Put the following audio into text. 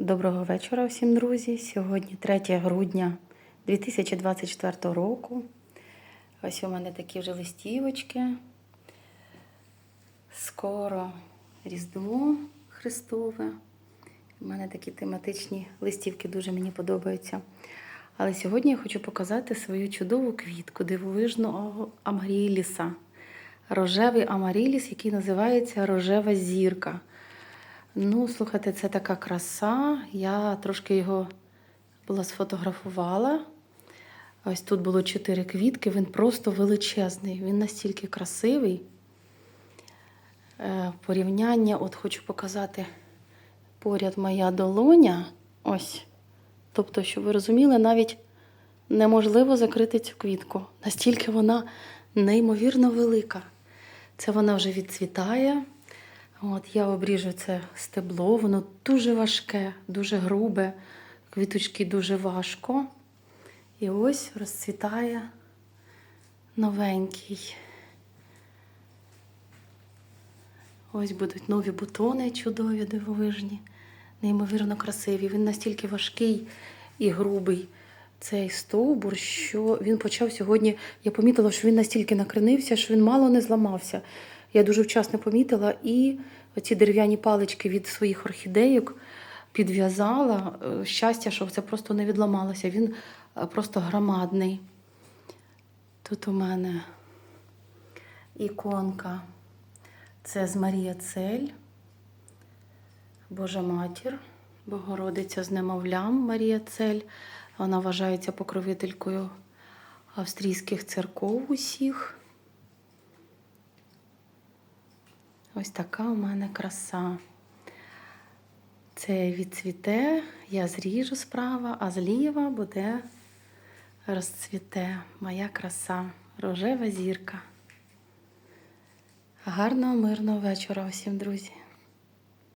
Доброго вечора всім, друзі. Сьогодні 3 грудня 2024 року. Ось у мене такі вже листівочки. Скоро Різдво Христове. У мене такі тематичні листівки дуже мені подобаються. Але сьогодні я хочу показати свою чудову квітку дивовижного амаріліса. Рожевий амаріліс, який називається рожева зірка. Ну, слухайте, це така краса. Я трошки його була сфотографувала. Ось тут було чотири квітки, він просто величезний. Він настільки красивий. Е, Порівняння, от хочу показати поряд моя долоня. Ось. Тобто, щоб ви розуміли, навіть неможливо закрити цю квітку. Настільки вона неймовірно велика. Це вона вже відцвітає. От я обріжу це стебло, воно дуже важке, дуже грубе, квіточки дуже важко. І ось розцвітає новенький. Ось будуть нові бутони чудові, дивовижні, неймовірно красиві. Він настільки важкий і грубий цей стовбур, що він почав сьогодні. Я помітила, що він настільки накренився, що він мало не зламався. Я дуже вчасно помітила і оці дерев'яні палички від своїх орхідейок підв'язала. Е, Щастя, що це просто не відламалося. Він е, просто громадний. Тут у мене іконка. Це з Марія Цель, Божа Матір, Богородиця з немовлям Марія Цель. Вона вважається покровителькою австрійських церков усіх. Ось така у мене краса. Це відцвіте, я зріжу справа, а зліва буде розцвіте моя краса, рожева зірка. Гарного, мирного вечора усім, друзі.